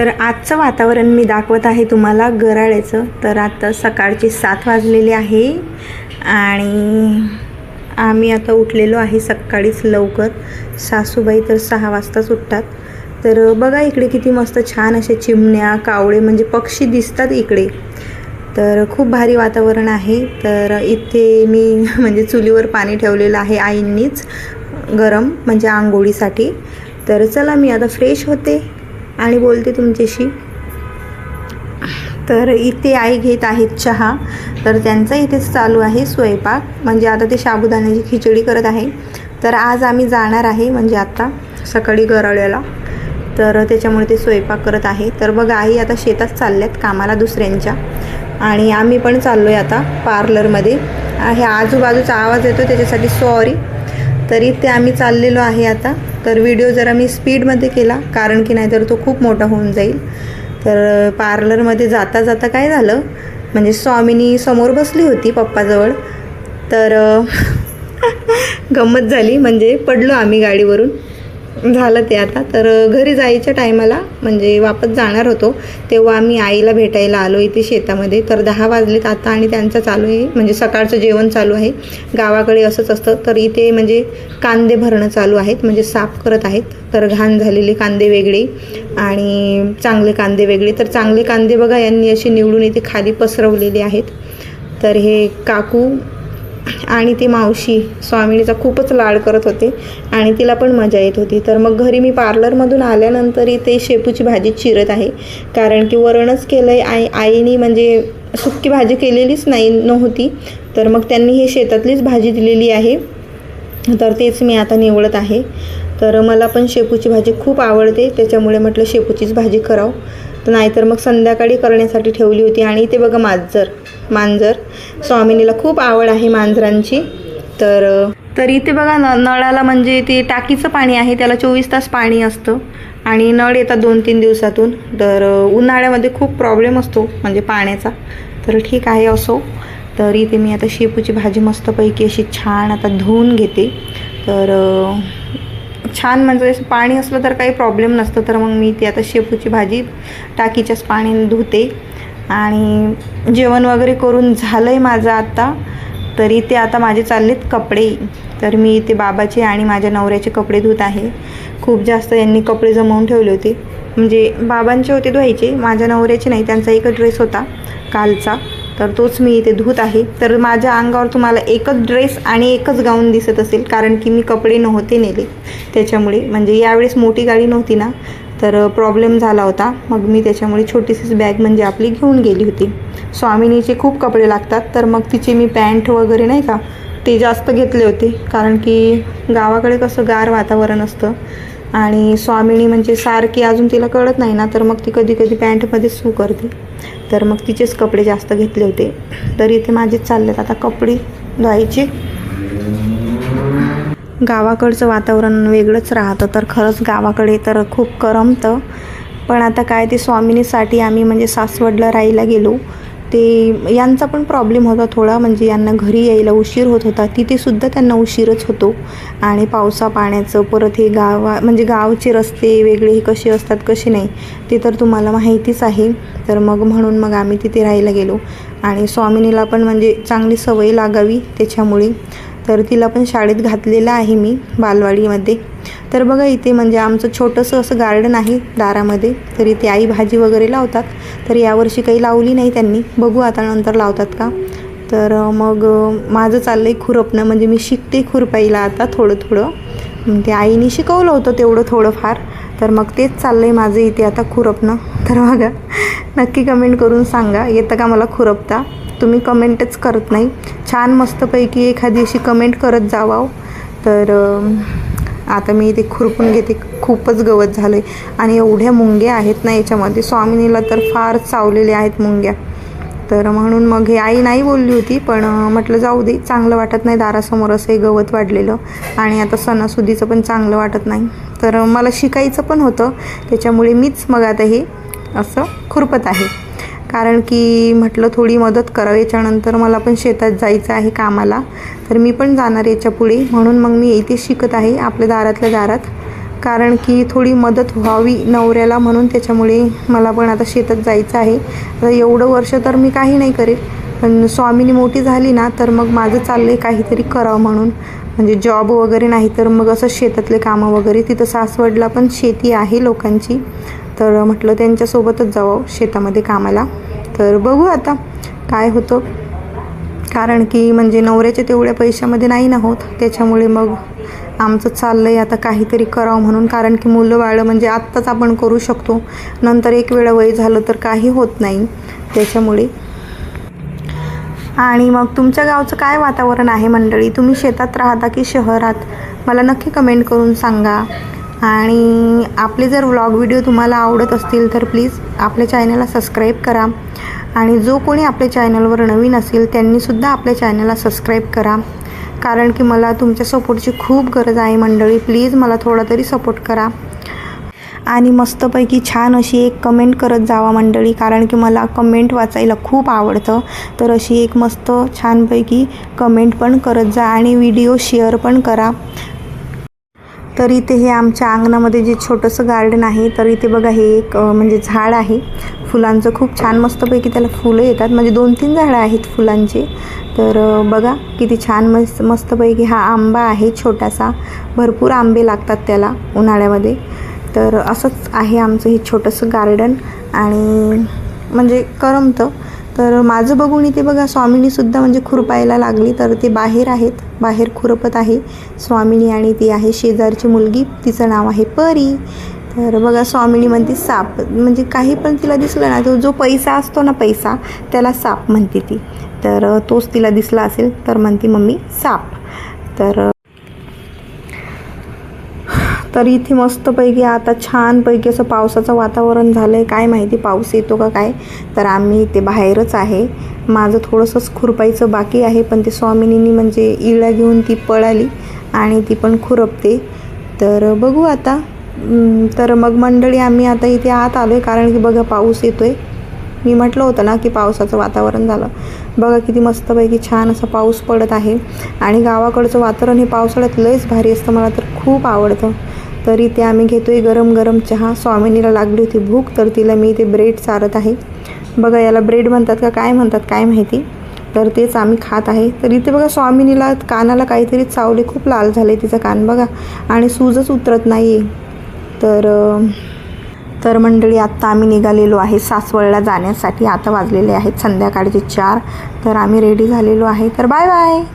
तर आजचं वातावरण मी दाखवत आहे तुम्हाला गराळ्याचं तर आता सकाळची सात वाजलेली आहे आणि आम्ही आता उठलेलो आहे सकाळीच लवकर. सासूबाई तर सहा वाजताच उठतात. तर बघा इकडे किती मस्त छान असे चिमण्या कावळे म्हणजे पक्षी दिसतात इकडे. तर खूप भारी वातावरण आहे. तर इथे मी म्हणजे चुलीवर पाणी ठेवलेलं आहे आईंनीच गरम म्हणजे आंघोळीसाठी. तर चला मी आता फ्रेश होते. आणि बोलते तुमच्याशी. तर इथे आई घेत आहेत चहा. तर त्यांचा इथेच चालू आहे स्वयंपाक. म्हणजे आता ते साबुदाण्याची खिचडी करत आहे. तर आज आम्ही जाणार आहे म्हणजे आता सकाळी गरळ्याला तर त्याच्यामुळे ते स्वयंपाक करत आहे. तर बघा आई आता शेतात चालल्यात कामाला दुसऱ्यांच्या. आणि आम्ही पण चाललो आहे आता पार्लरमध्ये. आहे आजूबाजूचा आवाज येतो त्याच्यासाठी सॉरी तरी ते आम्ही चाललेलो आहे आता. तर व्हिडिओ जरा मी स्पीडमध्ये केला कारण की नाहीतर तो खूप मोठा होऊन जाईल. तर पार्लरमध्ये जाता जाता काय झालं म्हणजे स्वामिनी समोर बसली होती पप्पाजवळ. तर गंमत झाली म्हणजे पडलो आम्ही गाडीवरून. झालं ते आता. तर घरी जायच्या टायमाला म्हणजे वापस जाणार होतो. तेव्हा आम्ही आईला भेटायला आलो इथे शेतामध्ये. तर दहा वाजलेत आता आणि त्यांचं चालू आहे. म्हणजे सकाळचं जेवण चालू आहे. गावाकडे असंच असतं. तर इथे म्हणजे कांदे भरणं चालू आहेत. म्हणजे साफ करत आहेत. तर घाण झालेले कांदे वेगळे आणि चांगले कांदे वेगळे. तर चांगले कांदे बघा यांनी असे निवडून इथे खाली पसरवलेले आहेत. तर हे काकू आणि ती मावशी स्वामिनीचा खूपच लाड करत होते आणि तिला पण मजा येत होती. तर मग घरी मी पार्लरमधून आल्यानंतरही ते शेपूची भाजी चिरत आहे. कारण की वरणच केलं आहे आई आईनी म्हणजे सुक्की भाजी केलेलीच नाही नव्हती. तर मग त्यांनी हे शेतातलीच भाजी दिलेली आहे. तर तेच मी आता निवडत आहे. तर मला पण शेपूची भाजी खूप आवडते. त्याच्यामुळे म्हटलं शेपूचीच भाजी करावं. तर नाहीतर मग संध्याकाळी करण्यासाठी ठेवली होती. आणि इथे बघा मांजर मांजर. स्वामिनीला खूप आवड आहे मांजरांची. तर तर इथे बघा न नळाला म्हणजे ते टाकीचं पाणी आहे त्याला चोवीस तास पाणी असतं. आणि नळ येतात दोन तीन दिवसातून. तर उन्हाळ्यामध्ये खूप प्रॉब्लेम असतो म्हणजे पाण्याचा. तर ठीक आहे असो. तर इथे मी आता शेपूची भाजी मस्तपैकी अशी छान आता धुवून घेते. तर छान म्हणजे असं पाणी असलं तर काही प्रॉब्लेम नसतं. तर मग मी ती आता शेपूची भाजी टाकीच्याच पाण्याने धुते. आणि जेवण वगैरे करून झालं आहे माझं आता. तर इथे आता माझे चाललेत कपडे. तर मी इथे बाबाचे आणि माझ्या नवऱ्याचे कपडे धुत आहे. खूप जास्त यांनी कपडे जमवून ठेवले होते. म्हणजे बाबांचे होते धुवायचे माझ्या नवऱ्याचे नाही. त्यांचा एकच ड्रेस होता कालचा. तर तोच मी इथे धुत आहे. तर माझ्या अंगावर तुम्हाला एकच ड्रेस आणि एकच गाऊन दिसत असेल कारण की मी कपडे नव्हते नेले. त्याच्यामुळे म्हणजे यावेळेस मोठी गाडी नव्हती ना तर प्रॉब्लेम झाला होता. मग मी त्याच्यामुळे छोटीशीच बॅग म्हणजे आपली घेऊन गेली होती. स्वामिनीचे खूप कपडे लागतात तर मग तिचे मी पॅन्ट वगैरे नाही का ते जास्त घेतले होते. कारण की गावाकडे कसं गार वातावरण असतं. आणि स्वामिनी म्हणजे सारखी अजून तिला कळत नाही ना तर मग ती कधी कधी पॅन्टमध्येच सू करते. तर मग तिचेच कपडे जास्त घेतले होते. तर इथे माझेच चाललेत. आता कपडे धुवायचे. गावाकडचं वातावरण वेगळंच राहतं. तर खरंच गावाकडे तर खूप करमतं. पण आता काय ते स्वामिनीसाठी आम्ही म्हणजे सासवडला राहायला गेलो. ते यांचा पण प्रॉब्लेम होता थोडा. म्हणजे यांना घरी यायला उशीर होत होता. तिथेसुद्धा त्यांना उशीरच होतो. आणि पावसा पाण्याचं परत हे गावा म्हणजे गावचे रस्ते वेगळे हे कसे असतात कसे नाही ते तर तुम्हाला माहितीच आहे. तर मग म्हणून मग आम्ही तिथे राहायला गेलो. आणि स्वामिनीला पण म्हणजे चांगली सवय लागावी त्याच्यामुळे. तर तिला पण शाळेत घातलेलं आहे मी बालवाडीमध्ये. तर बघा इथे म्हणजे आमचं छोटंसं असं गार्डन आहे दारामध्ये. तर इथे आई भाजी वगैरे लावतात. तर यावर्षी काही लावली नाही त्यांनी. बघू आता नंतर लावतात का? तर मग माझं चाललं आहे खुरपणं. म्हणजे मी शिकते खुरपाईला आता थोडं थोडं ते म्हणजे आईने शिकवलं होतं तेवढं थोडंफार. तर मग तेच चाललं आहे माझं इथे आता खुरपणं. तर बघा नक्की कमेंट करून सांगा. येतं का मला खुरपता? तुम्ही कमेंटच करत नाही. छान मस्तपैकी एखादी अशी कमेंट करत जावाव. तर आता मी इथे खुरपून घेते. खूपच गवत झालं आहे आणि एवढ्या मुंग्या आहेत ना याच्यामध्ये. स्वामिनीला तर फार चावलेल्या आहेत मुंग्या. तर म्हणून मग हे आई नाही बोलली होती पण म्हटलं जाऊ दे चांगलं वाटत नाही दारासमोर असं हे गवत वाढलेलं. आणि आता सणासुदीचं पण चांगलं वाटत नाही. तर मला शिकायचं पण होतं. त्याच्यामुळे मीच मग आता हे असं खुरपत आहे. कारण की म्हटलं थोडी मदत करावं याच्यानंतर मला पण शेतात जायचं आहे कामाला. तर मी पण जाणार याच्यापुढे. म्हणून मग मी इथे शिकत आहे आपल्या दारातल्या दारात. कारण की थोडी मदत व्हावी नवऱ्याला म्हणून त्याच्यामुळे मला पण आता शेतात जायचं आहे. आता एवढं वर्ष तर मी काही नाही करेल पण स्वामीनी मोठी झाली ना तर मग माझं चाललं आहे काहीतरी करावं म्हणून. म्हणजे जॉब वगैरे नाही तर मग असं शेतातले कामं वगैरे. तिथं सासवडला पण शेती आहे लोकांची. तर म्हटलं त्यांच्यासोबतच जावं शेतामध्ये कामाला. तर बघू आता काय होतं. कारण की म्हणजे नवऱ्याच्या तेवढ्या पैशामध्ये नाही ना होत. त्याच्यामुळे मग आमचं चाललं आहे आता काहीतरी करावं म्हणून. कारण की मुलं बाळं म्हणजे आत्ताच आपण करू शकतो. नंतर एक वेळा वय झालं तर काही होत नाही. त्याच्यामुळे. आणि मग तुमच्या गावचं काय वातावरण आहे मंडळी? तुम्ही शेतात राहता की शहरात? मला नक्की कमेंट करून सांगा. आणि आपले जर व्लॉग व्हिडिओ तुम्हाला आवडत असतील तर प्लीज आपल्या चॅनलला सबस्क्राईब करा. आणि जो कोणी आपल्या चॅनलवर नवीन असेल त्यांनीसुद्धा आपल्या चॅनलला सबस्क्राईब करा. कारण की मला तुमच्या सपोर्टची खूप गरज आहे मंडळी. प्लीज मला थोडा तरी सपोर्ट करा. आणि मस्तपैकी छान अशी एक कमेंट करत जावा मंडळी. कारण की मला कमेंट वाचायला खूप आवडतं. तर अशी एक मस्त छानपैकी कमेंट पण करत जा आणि व्हिडिओ शेअर पण करा. तर इथे हे आमच्या अंगणामध्ये जे छोटंसं गार्डन आहे तर इथे बघा हे एक म्हणजे झाड आहे. फुलांचं खूप छान मस्तपैकी त्याला फुलं येतात. म्हणजे दोन तीन झाडं आहेत फुलांचे. तर बघा किती छान मस्त मस्तपैकी हा आंबा आहे छोटासा. भरपूर आंबे लागतात त्याला उन्हाळ्यामध्ये. तर असंच आहे आमचं हे छोटंसं गार्डन आणि म्हणजे करमतं. तर माझं बघून इथे बघा स्वामिनीसुद्धा म्हणजे खुरपायला लागली. तर ते बाहेर आहेत. बाहेर खुरपत आहे. स्वामिनी आणि ती आहे शेजारची मुलगी. तिचं नाव आहे परी. तर बघा स्वामिनी म्हणते साप. म्हणजे काही पण तिला दिसलं ना तो जो पैसा असतो ना पैसा त्याला साप म्हणते ती. तर तोच तिला दिसला असेल तर म्हणते मम्मी साप. तर तर इथे मस्तपैकी आता छानपैकी असं पावसाचं वातावरण झालं आहे काय माहिती पाऊस येतो का काय? तर आम्ही इथे बाहेरच आहे. माझं थोडंसंच खुरपायचं बाकी आहे पण ते स्वामिनीनी म्हणजे इळा घेऊन ती पळाली आणि ती पण खुरपते. तर बघू आता. तर मग मंडळी आम्ही आता इथे आत आलो आहे कारण की बघा पाऊस येतो आहे मी म्हटलं होतं ना की पावसाचं वातावरण झालं. बघा किती मस्तपैकी छान असा पाऊस पडत आहे. आणि गावाकडचं वातावरण हे पावसाळ्यात लयच भारी असतं मला तर खूप आवडतं. तर इथे आम्ही घेतो आहे गरम गरम चहा. स्वामिनीला लागली होती भूक तर तिला मी इथे ब्रेड चारत आहे. बघा याला ब्रेड म्हणतात का काय म्हणतात काय माहिती? तर तेच आम्ही खात आहे. तर इथे बघा स्वामिनीला कानाला काहीतरी चावले खूप लाल झाले तिचा कान बघा. आणि सूजच उतरत नाही तर तर मंडळी आत्ता आम्ही निघालेलो आहे सासवडला जाण्यासाठी. आता वाजलेले आहेत संध्याकाळचे चार. तर आम्ही रेडी झालेलो आहे. तर बाय बाय